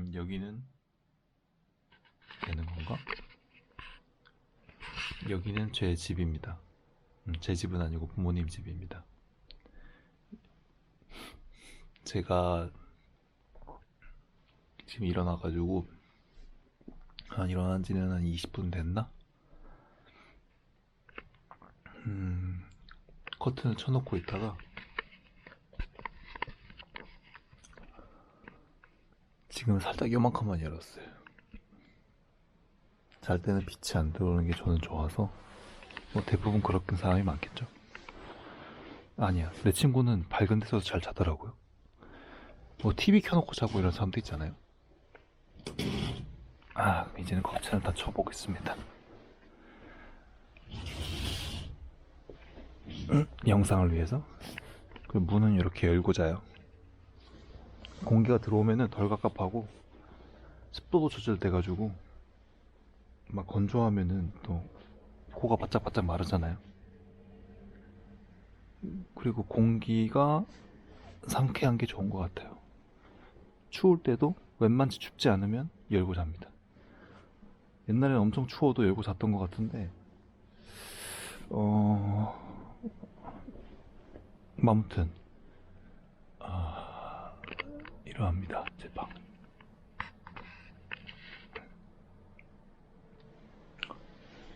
음, 여기는 되는 건가? 여기는 제 집입니다. 음, 제 집은 아니고 부모님 집입니다. 제가 지금 일어나가지고 한 일어난 지는 한 20분 됐나? 음, 커튼을 쳐놓고 있다가 지금 살짝 요만큼만 열었어요. 잘 때는 빛이 안 들어오는 게 저는 좋아서 뭐 대부분 그렇게 사람이 많겠죠. 아니야, 내 친구는 밝은 데서 잘 자더라고요. 뭐 TV 켜놓고 자고 이런 사람도 있잖아요. 아, 이제는 커튼을 다 쳐보겠습니다. 음, 영상을 위해서. 그리고 문은 이렇게 열고 자요. 공기가 들어오면은 덜 갑갑하고 습도도 조절돼가지고 막 건조하면은 또 코가 바짝바짝 마르잖아요. 그리고 공기가 상쾌한 게 좋은 것 같아요. 추울 때도 웬만치 춥지 않으면 열고 잡니다. 옛날엔 엄청 추워도 열고 잤던 것 같은데, 어, 아무튼, 아, 이러합니다, 제 방.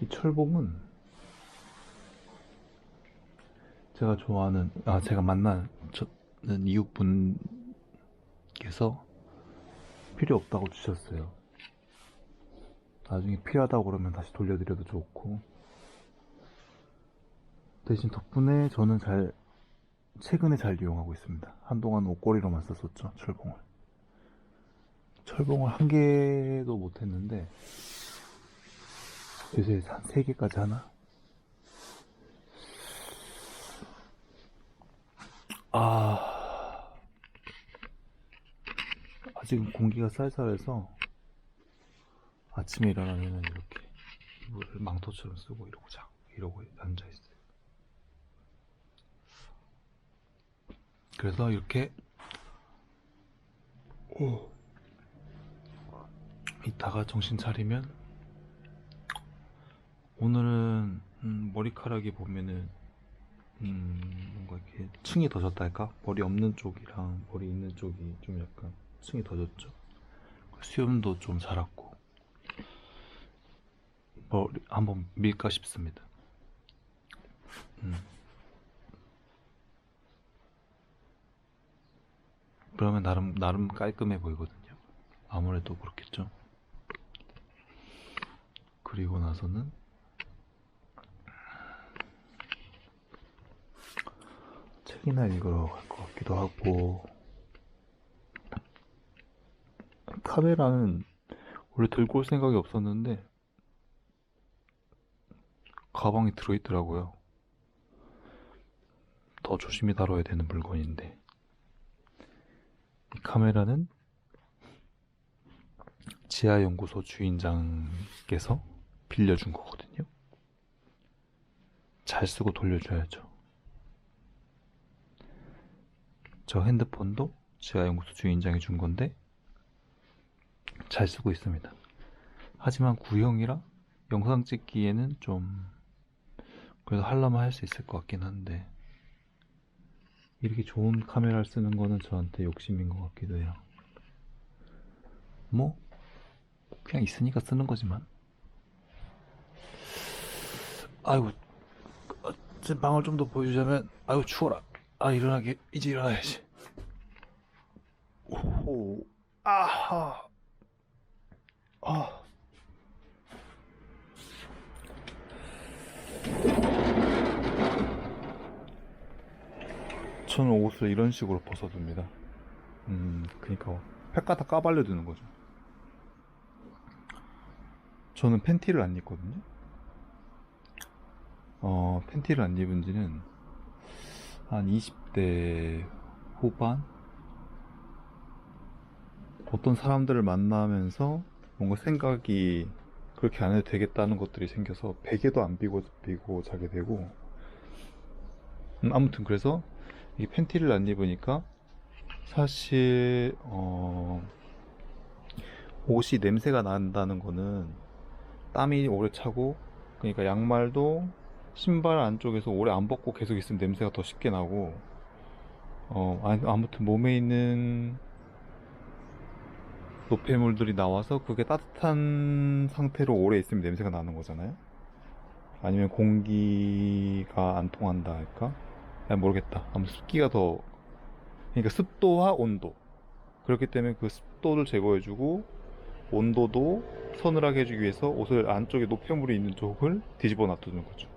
이 철봉은 제가 좋아하는, 아, 제가 만나는 이웃분께서 필요 없다고 주셨어요. 나중에 필요하다고 그러면 다시 돌려드려도 좋고. 대신 덕분에 저는 잘, 최근에 잘 이용하고 있습니다. 한동안 옷걸이로만 썼었죠, 철봉을. 철봉을 한 개도 못 했는데, 요새 한 세 개까지 하나? 아, 아직은 공기가 쌀쌀해서 아침에 일어나면은 이렇게 망토처럼 쓰고 이러고 자, 이러고 앉아 있어요. 그래서 이렇게 오, 이따가 정신 차리면 오늘은 음, 머리카락이 보면은 음, 뭔가 이렇게 층이 더 졌달까? 머리 없는 쪽이랑 머리 있는 쪽이 좀 약간 층이 더 졌죠. 수염도 좀 자랐고 머리 한번 밀까 싶습니다. 음. 그러면 나름 나름 깔끔해 보이거든요. 아무래도 그렇겠죠. 그리고 나서는 책이나 읽으러 갈 것 같기도 하고 카메라는 원래 들고 올 생각이 없었는데 가방에 들어있더라고요. 더 조심히 다뤄야 되는 물건인데 이 카메라는 지하연구소 주인장께서 빌려준 거거든요. 잘 쓰고 돌려줘야죠. 저 핸드폰도 지하연구소 주인장이 준 건데 잘 쓰고 있습니다. 하지만 구형이라 영상 찍기에는 좀 그래도 하려면 할 수 있을 것 같긴 한데 이렇게 좋은 카메라를 쓰는 거는 저한테 욕심인 것 같기도 해요. 뭐 그냥 있으니까 쓰는 거지만. 아이고 어, 제 방을 좀 더 보여주자면 아이고 추워라. 아 일어나게 이제 일어나야지. 오 아하. 아 저는 옷을 이런 식으로 벗어둡니다. 음 그니까 팩 갖다 까발려 두는 거죠. 저는 팬티를 안 입거든요. 어 팬티를 안 입은 지는 한 20대 후반? 어떤 사람들을 만나면서 뭔가 생각이 그렇게 안 해도 되겠다는 것들이 생겨서 베개도 안 비고, 비고 자게 되고. 음, 아무튼 그래서 이 팬티를 안 입으니까 사실 어 옷이 냄새가 난다는 거는 땀이 오래 차고 그러니까 양말도 신발 안쪽에서 오래 안 벗고 계속 있으면 냄새가 더 쉽게 나고 어 아- 아무튼 몸에 있는 노폐물들이 나와서 그게 따뜻한 상태로 오래 있으면 냄새가 나는 거잖아요. 아니면 공기가 안 통한다 할까? 아 모르겠다. 아무튼 습기가 더 그러니까 습도와 온도 그렇기 때문에 그 습도를 제거해주고 온도도 서늘하게 해주기 위해서 옷을 안쪽에 노폐물이 있는 쪽을 뒤집어 놔두는 거죠.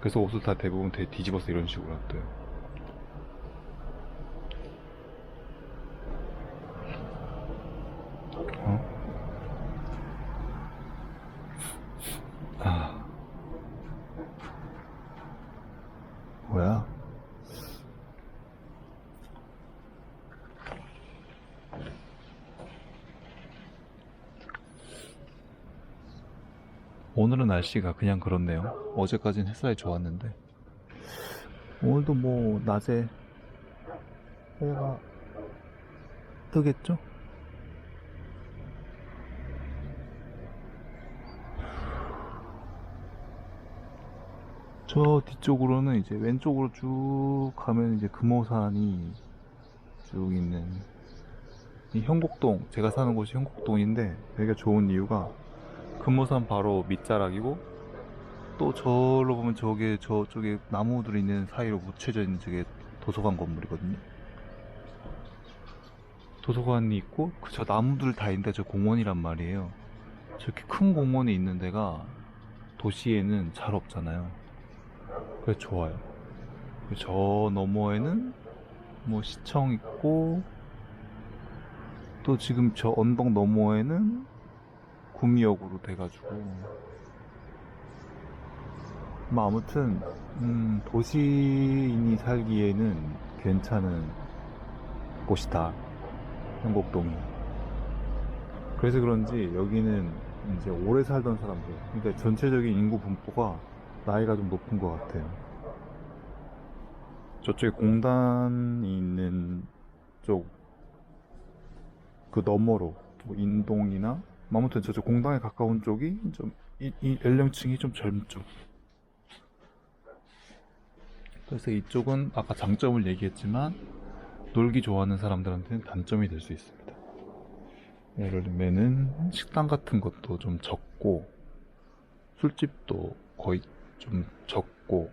그래서 옷을 다 대부분 대- 뒤집어서 이런 식으로 놔둬요. 어? 아. 뭐야? 오늘은 날씨가 그냥 그렇네요. 어제까지는 햇살이 좋았는데 오늘도 뭐 낮에 해가 뜨겠죠? 저 뒤쪽으로는 이제 왼쪽으로 쭉 가면 이제 금호산이 쭉 있는 이 형곡동 제가 사는 곳이 형곡동인데 여기가 좋은 이유가 금호산 바로 밑자락이고 또 저로 보면 저게 저쪽에 나무들이 있는 사이로 묻혀져 있는 저게 도서관 건물이거든요. 도서관이 있고 그 저 나무들 다 있는데 저 공원이란 말이에요. 저렇게 큰 공원이 있는 데가 도시에는 잘 없잖아요. 그래서 좋아요. 저 너머에는 뭐 시청 있고 또 지금 저 언덕 너머에는 구미역으로 돼가지고. 뭐 아무튼 음, 도시인이 살기에는 괜찮은 곳이다. 형곡동이. 그래서 그런지 여기는 이제 오래 살던 사람들 그러니까 전체적인 인구 분포가 나이가 좀 높은 것 같아요. 저쪽에 공단이 있는 쪽 그 너머로 뭐 인동이나 뭐 아무튼 저쪽 공당에 가까운 쪽이 좀 이, 이 연령층이 좀 젊죠. 그래서 이쪽은 아까 장점을 얘기했지만 놀기 좋아하는 사람들한테는 단점이 될 수 있습니다. 예를 들면은 식당 같은 것도 좀 적고 술집도 거의 좀 적고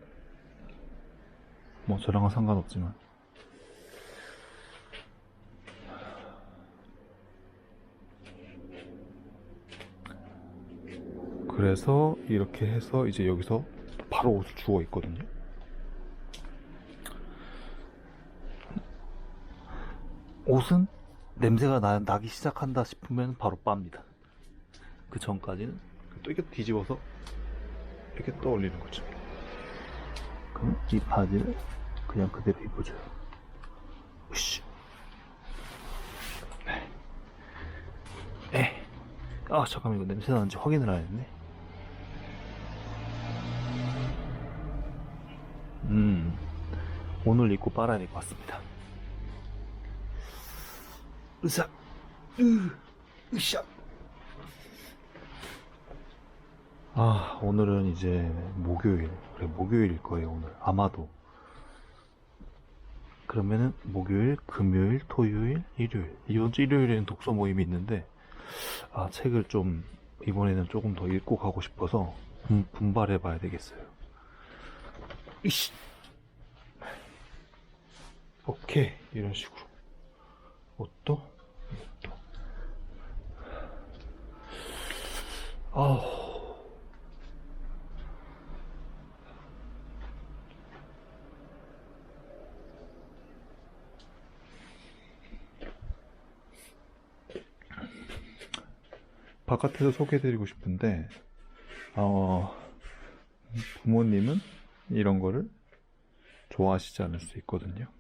뭐 저랑은 상관없지만 그래서 이렇게 해서 이제 여기서 바로 옷을 주워 있거든요. 옷은 냄새가 나, 나기 시작한다 싶으면 바로 빱니다. 그 전까지는 또 이렇게 뒤집어서 이렇게 떠올리는 거죠. 그럼 이 바지를 그냥 그대로 입어줘요. 으쌰. 네. 에. 아 잠깐만 이거 냄새 나는지 확인을 안 했네. 오늘 입고 것 같습니다. 으쌰, 으, 으쌰. 아, 오늘은 이제 목요일. 그래, 목요일일 거예요, 오늘. 아마도. 그러면은 목요일, 금요일, 토요일, 일요일. 이번 주 일요일에는 독서 모임이 있는데, 아, 책을 좀, 이번에는 조금 더 읽고 가고 싶어서 분, 분발해 봐야 되겠어요. 이씨. 오케이. 이런 식으로. 옷도, 옷도. 아우. 바깥에서 소개해드리고 싶은데, 어, 부모님은 이런 거를 좋아하시지 않을 수 있거든요.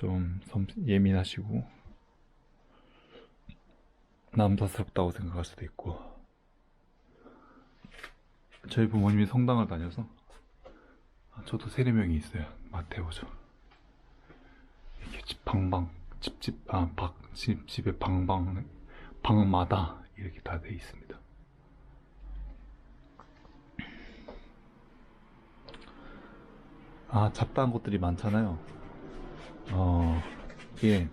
좀 섬- 예민하시고, 남사스럽다고 생각할 수도 있고, 저희 부모님이 성당을 다녀서, 저도 세네 명이 있어요. 마테오죠. 이렇게 집 방방, 집집 아집 집에 방방 방마다 이렇게 다 돼 있습니다. 아 잡다한 것들이 많잖아요. 어 이게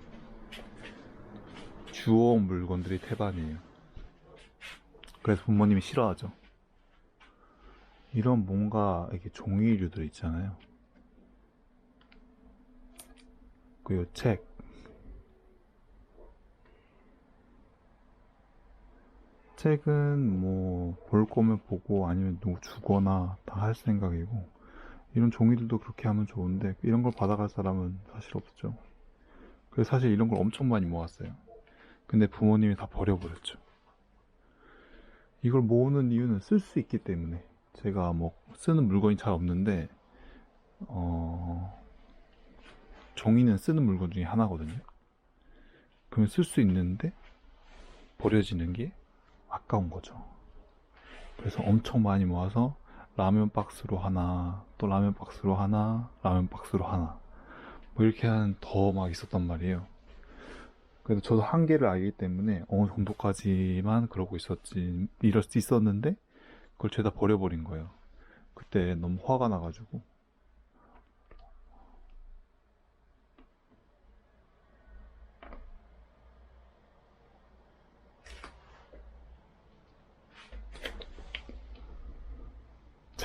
주워 물건들이 태반이에요. 그래서 부모님이 싫어하죠. 이런 뭔가 이렇게 종이류들 있잖아요. 그리고 책. 책은 뭐 볼 거면 보고 아니면 누구 주거나 다 할 생각이고 이런 종이들도 그렇게 하면 좋은데 이런 걸 받아갈 사람은 사실 없죠. 그래서 사실 이런 걸 엄청 많이 모았어요. 근데 부모님이 다 버려버렸죠. 이걸 모으는 이유는 쓸 수 있기 때문에 제가 뭐 쓰는 물건이 잘 없는데 어 종이는 쓰는 물건 중에 하나거든요. 그러면 쓸 수 있는데 버려지는 게 아까운 거죠. 그래서 엄청 많이 모아서 라면 박스로 하나, 또 라면 박스로 하나, 라면 박스로 하나. 뭐 이렇게 한 더 막 있었단 말이에요. 그래도 저도 한계를 알기 때문에 어느 정도까지만 그러고 있었지, 이럴 수 있었는데 그걸 죄다 버려버린 거예요. 그때 너무 화가 나가지고.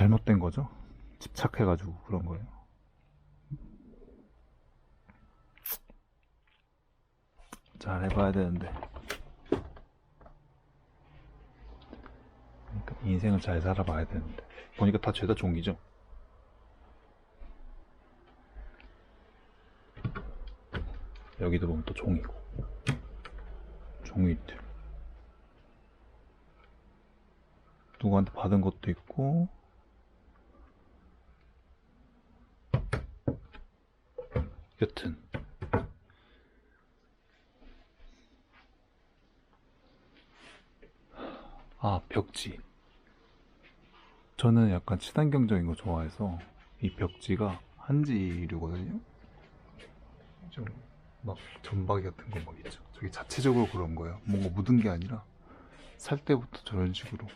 잘못된 거죠. 집착해가지고 그런 거예요. 잘 해봐야 되는데. 그러니까 인생을 잘 살아봐야 되는데. 보니까 다 죄다 종이죠. 여기도 보면 또 종이고. 종이들. 누구한테 받은 것도 있고, 여튼 아 벽지. 저는 약간 친환경적인 거 좋아해서 이 벽지가 한지류거든요. 좀막 점박이 같은 거 막 있죠. 저게 자체적으로 그런 거예요. 뭔가 묻은 게 아니라 살 때부터 저런 식으로.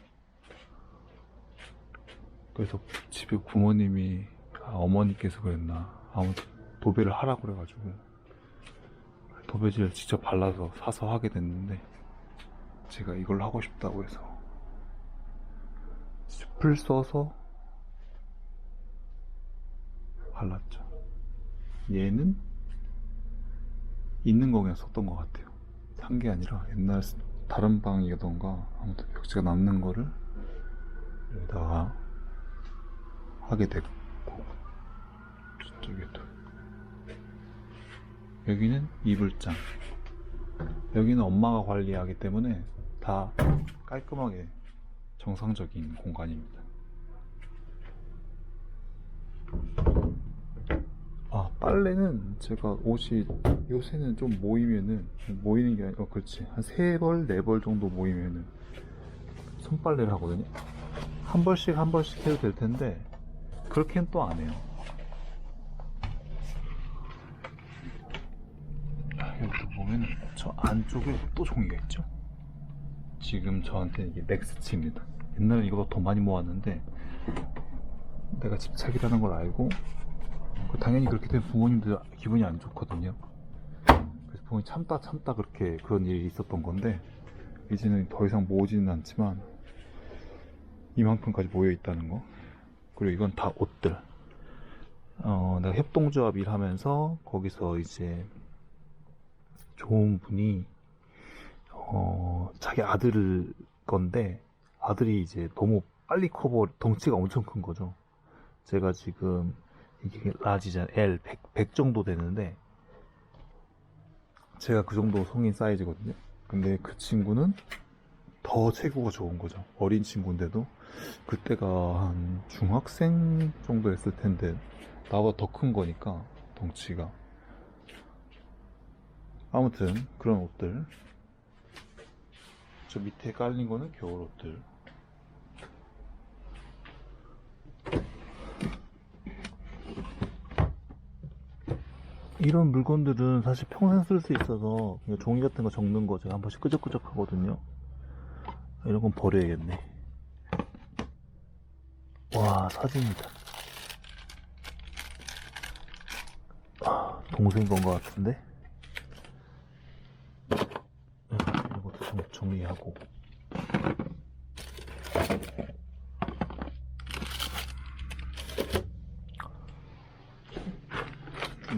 그래서 집에 부모님이 아, 어머니께서 그랬나? 아무튼 도배를 하라고 그래가지고 도배지를 직접 발라서 사서 하게 됐는데 제가 이걸 하고 싶다고 해서 숲을 써서 발랐죠. 얘는 있는 거 그냥 썼던 것 같아요. 산 게 아니라 옛날 다른 방이던가 아무튼 벽지가 남는 거를 여기다가 하게 됐고 저쪽에도 여기는 이불장. 여기는 엄마가 관리하기 때문에 다 깔끔하게 정상적인 공간입니다. 아, 빨래는 제가 옷이 요새는 좀 모이면은 모이는 게 아니라 어, 그렇지 한 세 벌, 네 벌 정도 모이면은 손빨래를 하거든요. 한 벌씩 한 벌씩 해도 될 텐데 그렇게는 또 안 해요. 여기 보면은 저 안쪽에 또 종이가 있죠. 지금 저한테 이게 넥스치입니다. 옛날에 이거보다 더 많이 모았는데 내가 집착이라는 걸 알고 그 당연히 그렇게 되면 부모님들 기분이 안 좋거든요. 그래서 부모님 참다 참다 그렇게 그런 일이 있었던 건데 이제는 더 이상 모으지는 않지만 이만큼까지 모여 있다는 거. 그리고 이건 다 옷들. 어, 내가 협동조합 일하면서 거기서 이제 좋은 분이 어, 자기 아들 건데 아들이 이제 너무 빨리 커버 덩치가 엄청 큰 거죠. 제가 지금 이게 라지잖아 L 100, 100 정도 되는데 제가 그 정도 성인 사이즈거든요. 근데 그 친구는 더 체구가 좋은 거죠. 어린 친구인데도 그때가 한 중학생 정도 했을 텐데 나보다 더 큰 거니까 덩치가 아무튼 그런 옷들 저 밑에 깔린 거는 겨울 옷들 이런 물건들은 사실 평생 쓸 수 있어서 종이 같은 거 적는 거 제가 한 번씩 끄적끄적 하거든요. 이런 건 버려야겠네. 와, 사진이다. 아, 동생 건것 같은데? 이것도 좀 정리하고.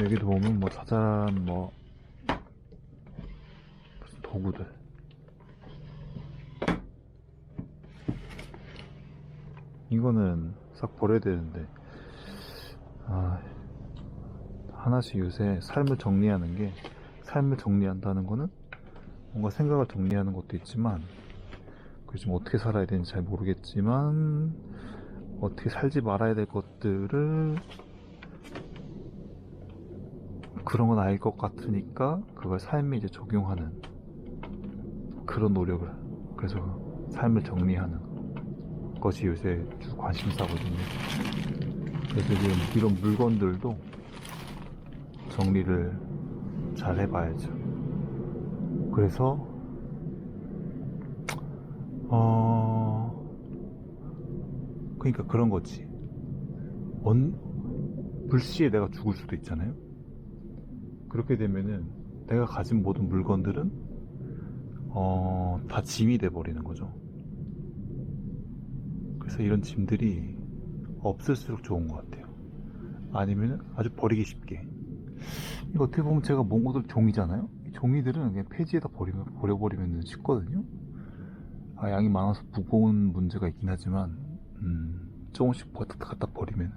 여기도 보면 뭐 자잘한 뭐 무슨 도구들 이거는 싹 버려야 되는데 아 하나씩 요새 삶을 정리하는 게 삶을 정리한다는 거는 뭔가 생각을 정리하는 것도 있지만 그 지금 어떻게 살아야 되는지 잘 모르겠지만 어떻게 살지 말아야 될 것들을 그런 건알것 같으니까 그걸 삶에 이제 적용하는 그런 노력을 그래서 삶을 정리하는 것이 요새 주 관심사거든요. 그래서 지금 이런 물건들도 정리를 잘 해봐야죠. 그래서 어 그러니까 그런 거지. 언 불시에 내가 죽을 수도 있잖아요. 그렇게 되면은 내가 가진 모든 물건들은 어, 다 짐이 돼 버리는 거죠. 그래서 이런 짐들이 없을수록 좋은 것 같아요. 아니면 아주 버리기 쉽게. 이거 어떻게 보면 제가 것들 종이잖아요. 이 종이들은 그냥 폐지에다 버리면 버려버리면 쉽거든요. 아, 양이 많아서 무거운 문제가 있긴 하지만 음, 조금씩 갖다, 버리면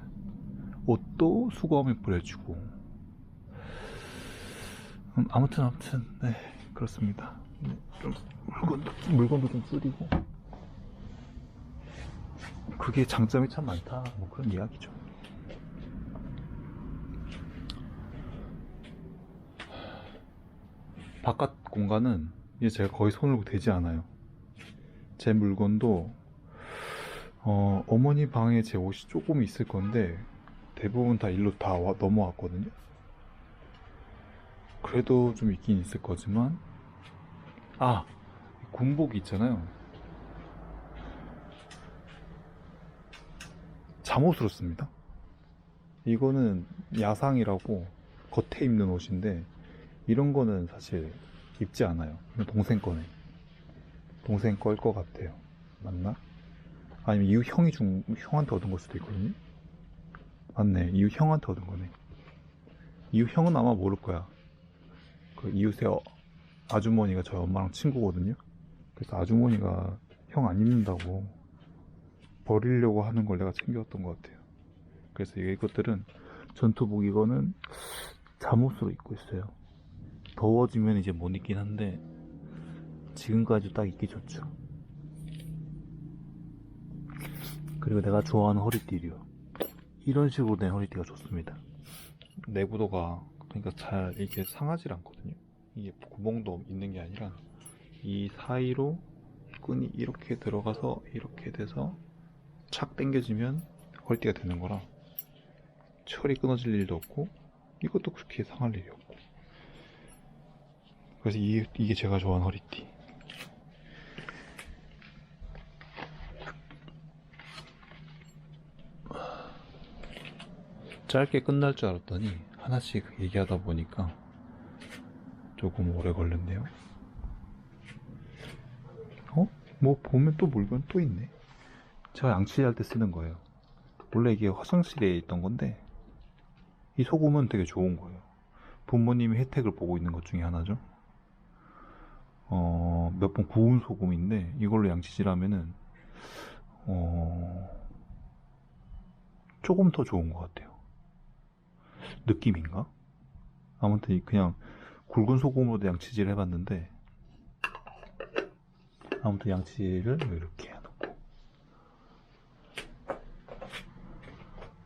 옷도 수거하면 버려지고 음, 아무튼 아무튼 네 그렇습니다. 네, 좀 물건도 물건도 좀 줄이고 그게 장점이 참 많다. 뭐 그런 이야기죠. 바깥 공간은 이제 제가 거의 손을 대지 않아요. 제 물건도 어, 어머니 방에 제 옷이 조금 있을 건데 대부분 다 일로 다 와- 넘어왔거든요. 그래도 좀 있긴 있을 거지만 아 군복이 있잖아요 잠옷으로 씁니다 이거는 야상이라고 겉에 입는 옷인데 이런 거는 사실 입지 않아요 동생 거네 동생 거일 것 같아요 맞나? 아니면 이후 형이 준 형한테 얻은 걸 수도 있거든요 맞네 이후 형한테 얻은 거네 이후 형은 아마 모를 거야 그 이웃의 어- 아주머니가 저희 엄마랑 친구거든요. 그래서 아주머니가 형 안 입는다고 버리려고 하는 걸 내가 챙겨왔던 것 같아요. 그래서 이것들은 전투복 이거는 잠옷으로 입고 있어요. 더워지면 이제 못 입긴 한데 지금까지 딱 입기 좋죠. 그리고 내가 좋아하는 허리띠요. 이런 식으로 된 허리띠가 좋습니다. 내구도가 그러니까 잘 이게 상하질 않거든요. 이게 구멍도 있는 게 아니라 이 사이로 끈이 이렇게 들어가서 이렇게 돼서 착 당겨지면 허리띠가 되는 거라 철이 끊어질 일도 없고 이것도 그렇게 상할 일이 없고 그래서 이, 이게 제가 좋아하는 허리띠 짧게 끝날 줄 알았더니 하나씩 얘기하다 보니까 조금 오래 걸렸네요. 어? 뭐 보면 또 물건 또 있네. 제가 양치할 때 쓰는 거예요. 원래 이게 화장실에 있던 건데 이 소금은 되게 좋은 거예요. 부모님이 혜택을 보고 있는 것 중에 하나죠. 어, 몇 번 구운 소금인데 이걸로 양치질하면은 어, 조금 더 좋은 것 같아요. 느낌인가? 아무튼 그냥 굵은 소금으로 양치질 해봤는데 아무튼 양치를 이렇게 해놓고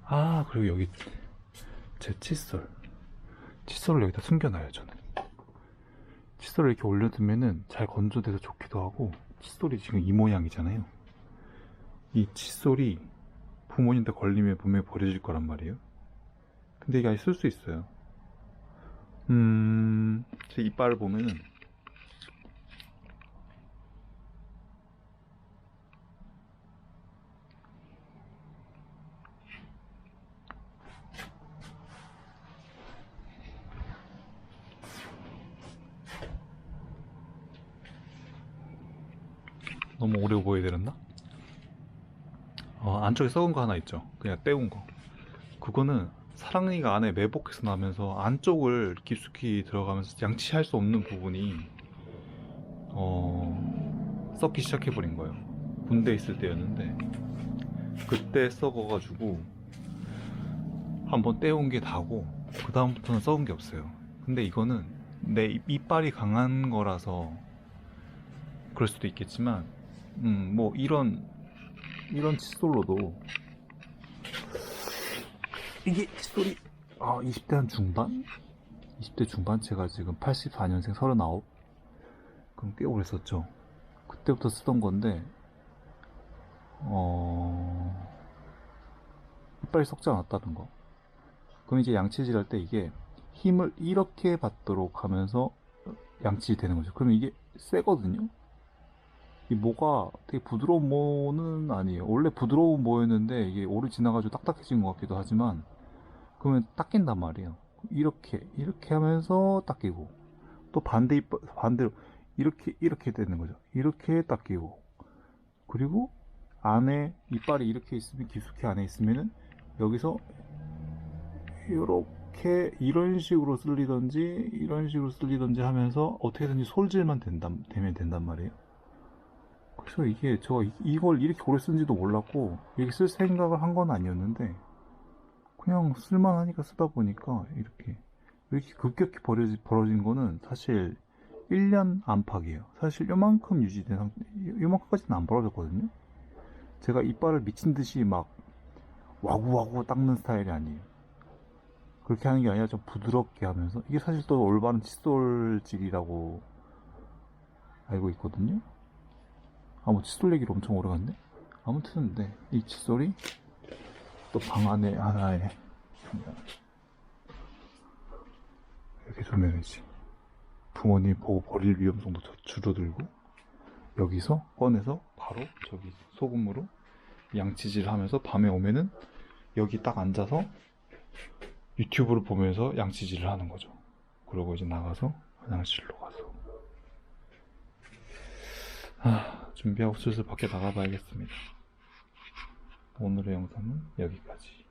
아 그리고 여기 제 칫솔 칫솔을 여기다 숨겨놔요 저는 칫솔을 이렇게 올려두면은 잘 건조돼서 좋기도 하고 칫솔이 지금 이 모양이잖아요 이 칫솔이 부모님한테 걸리면 분명히 버려질 거란 말이에요 근데 이게 아직 쓸 수 있어요. 음, 제 이빨을 보면은 너무 오래 보여드렸나? 어, 안쪽에 썩은 거 하나 있죠. 그냥 떼운 거. 그거는 사랑니가 안에 매복해서 나면서 안쪽을 깊숙이 들어가면서 양치할 수 없는 부분이 어, 썩기 시작해버린 거예요. 군대 있을 때였는데 그때 썩어가지고 한번 떼온 게 다고 그 다음부터는 썩은 게 없어요. 근데 이거는 내 입- 이빨이 강한 거라서 그럴 수도 있겠지만 음, 뭐 이런 이런 칫솔로도 이게 칫솔이 아 20대 한 중반? 20대 중반? 제가 지금 84년생 39 그럼 꽤 오래 썼죠. 그때부터 쓰던 건데 어 이빨이 썩지 않았다는 거. 그럼 이제 양치질 할 때 이게 힘을 이렇게 받도록 하면서 양치질이 되는 거죠. 그러면 이게 세거든요 이 모가 되게 부드러운 모는 아니에요. 원래 부드러운 모였는데 이게 오래 지나가지고 딱딱해진 것 같기도 하지만 그러면 닦인단 말이에요. 이렇게 이렇게 하면서 닦이고 또 반대 반대로 이렇게 이렇게 되는 거죠. 이렇게 닦이고 그리고 안에 이빨이 이렇게 있으면 깊숙이 안에 있으면은 여기서 이렇게 이런 식으로 쓸리던지 이런 식으로 쓸리던지 하면서 어떻게든지 솔질만 된다, 되면 된단 말이에요. 그래서 이게 저 이- 이걸 이렇게 오래 쓴지도 몰랐고 이렇게 쓸 생각을 한 건 아니었는데 그냥 쓸만하니까 쓰다 보니까 이렇게 이렇게 급격히 벌어지, 벌어진 거는 사실 1년 안팎이에요. 사실 요만큼 유지된 상태, 요만큼까지는 안 벌어졌거든요. 제가 이빨을 미친 듯이 막 와구와구 닦는 스타일이 아니에요. 그렇게 하는 게 아니라 좀 부드럽게 하면서 이게 사실 또 올바른 칫솔질이라고 알고 있거든요. 아, 뭐 칫솔 얘기를 엄청 오래 갔네? 아무튼, 네. 이 칫솔이 또 방 안에 하나에 이렇게 조명이지. 부모님 보고 버릴 위험성도 저- 줄어들고, 여기서 꺼내서 바로 저기 소금으로 양치질 하면서 밤에 오면은 여기 딱 앉아서 유튜브를 보면서 양치질을 하는 거죠. 그러고 이제 나가서 화장실로 가서. 아, 준비하고 슬슬 밖에 나가봐야겠습니다. 오늘의 영상은 여기까지.